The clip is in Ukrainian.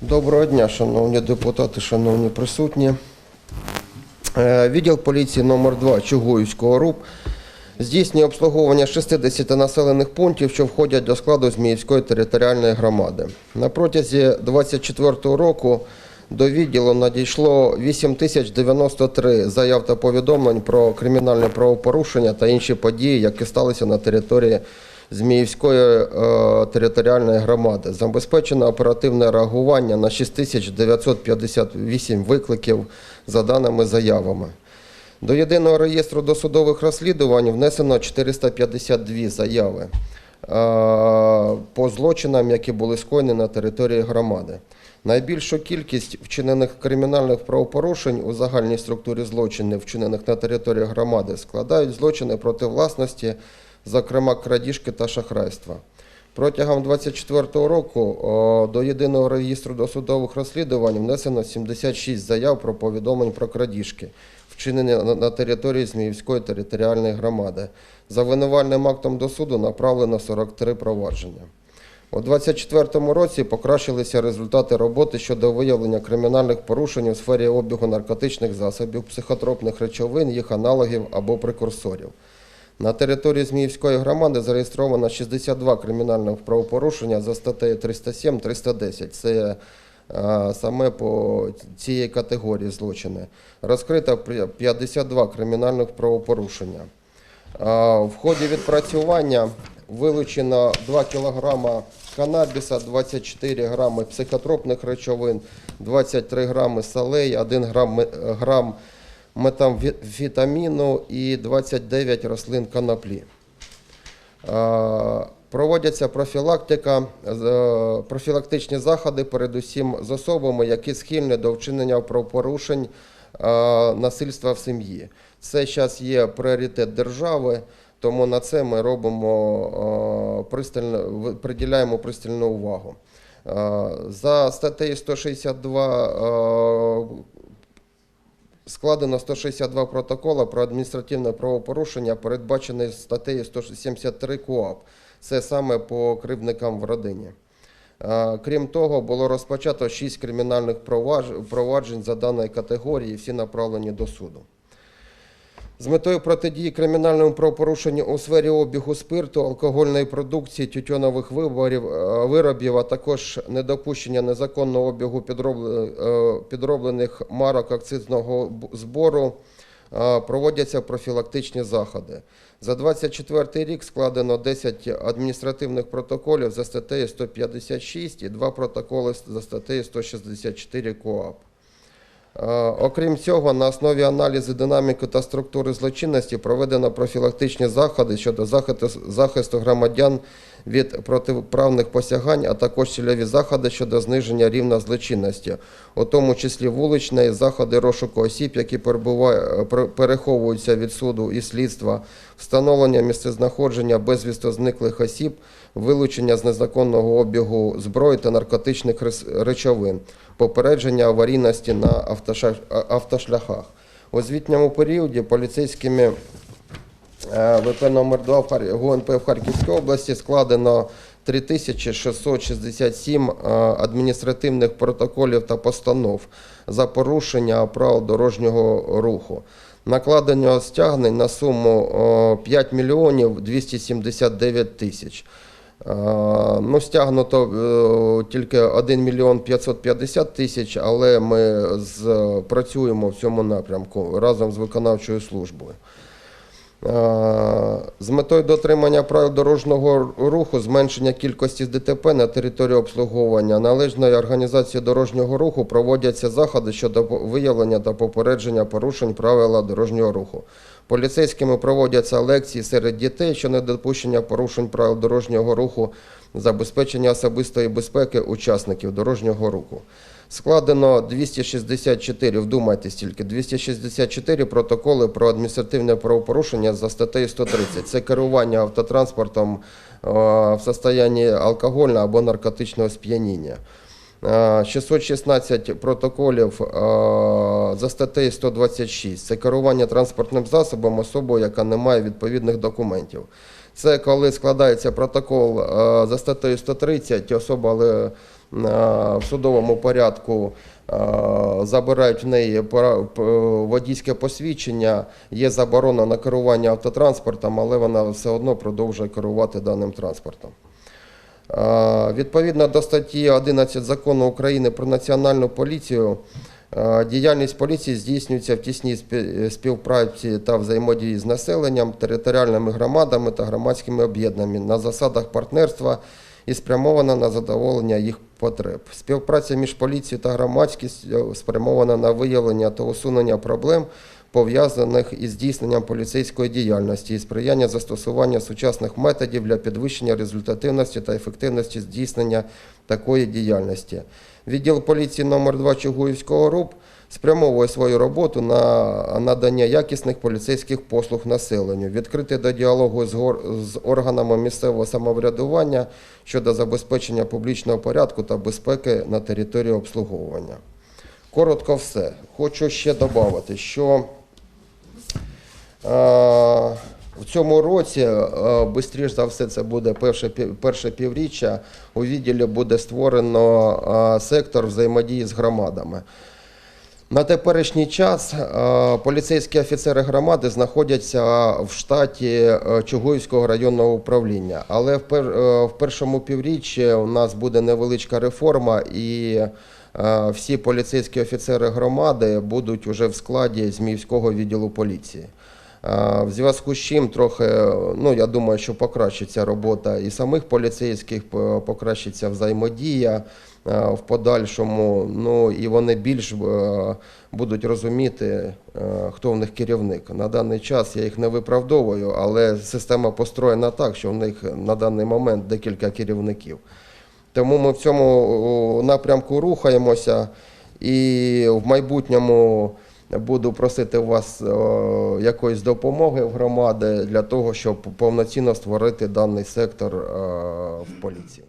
Доброго дня, шановні депутати, шановні присутні. Е, Відділ поліції номер 2 Чугуївського РУП здійснює обслуговування 60 населених пунктів, що входять до складу Зміївської територіальної громади. На протязі 2024 року до відділу надійшло 8093 заяв та повідомлень про кримінальне правопорушення та інші події, які сталися на території Зміївської е, територіальної громади. Забезпечено оперативне реагування на 6958 викликів за даними заявами. До єдиного реєстру досудових розслідувань внесено 452 заяви е, по злочинам, які були скоєні на території громади. Найбільшу кількість вчинених кримінальних правопорушень у загальній структурі злочинів, вчинених на території громади, складають злочини проти власності, зокрема крадіжки та шахрайства. Протягом 2024 року до єдиного реєстру досудових розслідувань внесено 76 заяв про повідомлень про крадіжки, вчинені на- території Зміївської територіальної громади. За винувальним актом до суду направлено 43 провадження. У 2024 році покращилися результати роботи щодо виявлення кримінальних порушень у сфері обігу наркотичних засобів, психотропних речовин, їх аналогів або прекурсорів. На території Зміївської громади зареєстровано 62 кримінальних правопорушення за статтею 307-310. Це е, саме по цієї категорії злочини. Розкрито 52 кримінальних правопорушення. А, В ході відпрацювання вилучено 2 кг канабіса, 24 грами психотропних речовин, 23 грами солей, 1 грам, ме- грам метамфетаміну і 29 рослин коноплі. Проводяться профілактика, профілактичні заходи передусім з особами, які схильні до вчинення правопорушень насильства в сім'ї. Це зараз є пріоритет держави, тому на це ми робимо пристально, приділяємо пристальну увагу. За статтею 162 а, Складено 162 протоколи про адміністративне правопорушення, передбачене статтею 173 КОАП. Це саме по кривдникам в родині. Е, Крім того, було розпочато 6 кримінальних проваджень за даної категорії, всі направлені до суду. З метою протидії кримінальному правопорушенню у сфері обігу спирту, алкогольної продукції, тютюнових виборів, е, виробів, а також недопущення незаконного обігу е, підроблених марок акцизного збору е, проводяться профілактичні заходи. За 24 рік складено 10 адміністративних протоколів за статтею 156 і 2 протоколи за статтею 164 КОАП. Е, Окрім цього, на основі аналізу динаміки та структури злочинності проведено профілактичні заходи щодо захисту, захисту громадян від протиправних посягань, а також цільові заходи щодо зниження рівня злочинності, у тому числі вуличні заходи розшуку осіб, які переховуються від суду і слідства, встановлення місцезнаходження безвісто зниклих осіб, вилучення з незаконного обігу зброї та наркотичних речовин, попередження аварійності на автошляхах. У звітньому періоді поліцейськими ВП номер 2 ГУНП в Харківській області складено 3667 е, адміністративних протоколів та постанов за порушення правил дорожнього руху. Накладено стягнень на суму е, 5 мільйонів 279 тисяч. Е, Ну, стягнуто е, тільки 1 мільйон 550 тисяч, але ми працюємо в цьому напрямку разом з виконавчою службою. Е, З метою дотримання правил дорожнього руху, зменшення кількості ДТП на території обслуговування, належної організації дорожнього руху проводяться заходи щодо виявлення та попередження порушень правила дорожнього руху. Поліцейськими проводяться лекції серед дітей щодо недопущення порушень правил дорожнього руху, забезпечення особистої безпеки учасників дорожнього руху. Складено 264, вдумайтесь тільки, 264 протоколи про адміністративне правопорушення за статтею 130. Це керування автотранспортом е, в состоянні алкогольного або наркотичного сп'яніння. Е, 616 протоколів е, за статтею 126. Це керування транспортним засобом особою, яка не має відповідних документів. Це коли складається протокол е, за статтею 130, особа в судовому порядку е, забирають в неї водійське посвідчення, є заборона на керування автотранспортом, але вона все одно продовжує керувати даним транспортом. Е, Відповідно до статті 11 закону України про національну поліцію, е, діяльність поліції здійснюється в тісній спі- співпраці та взаємодії з населенням, територіальними громадами та громадськими об'єднаннями на засадах партнерства і спрямована на задоволення їх потреб. Співпраця між поліцією та громадськістю спрямована на виявлення та усунення проблем, пов'язаних із здійсненням поліцейської діяльності і сприяння застосування сучасних методів для підвищення результативності та ефективності здійснення такої діяльності. Відділ поліції номер 2 Чугуївського РУП спрямовує свою роботу на надання якісних поліцейських послуг населенню, відкритий до діалогу з, органами місцевого самоврядування щодо забезпечення публічного порядку та безпеки на території обслуговування. Коротко все. Хочу ще додати, що е, цьому році, е, швидше за все, це буде перше, перше півріччя, у відділі буде створено е, сектор взаємодії з громадами. На теперішній час е, поліцейські офіцери громади знаходяться в штаті е, Чугуївського районного управління. Але в, пер, е, в першому півріччі у нас буде невеличка реформа, і е, всі поліцейські офіцери громади будуть уже в складі Зміївського відділу поліції. Е, В зв'язку з чим трохи, ну я думаю, що покращиться робота і самих поліцейських, покращиться взаємодія е, в подальшому. Ну і вони більш е, будуть розуміти, хто в них керівник. На даний час я їх не виправдовую, але система построєна так, що в них на даний момент декілька керівників. Тому ми в цьому напрямку рухаємося і в майбутньому буду просити вас о, якоїсь допомоги в громади для того, щоб повноцінно створити даний сектор е, в поліції.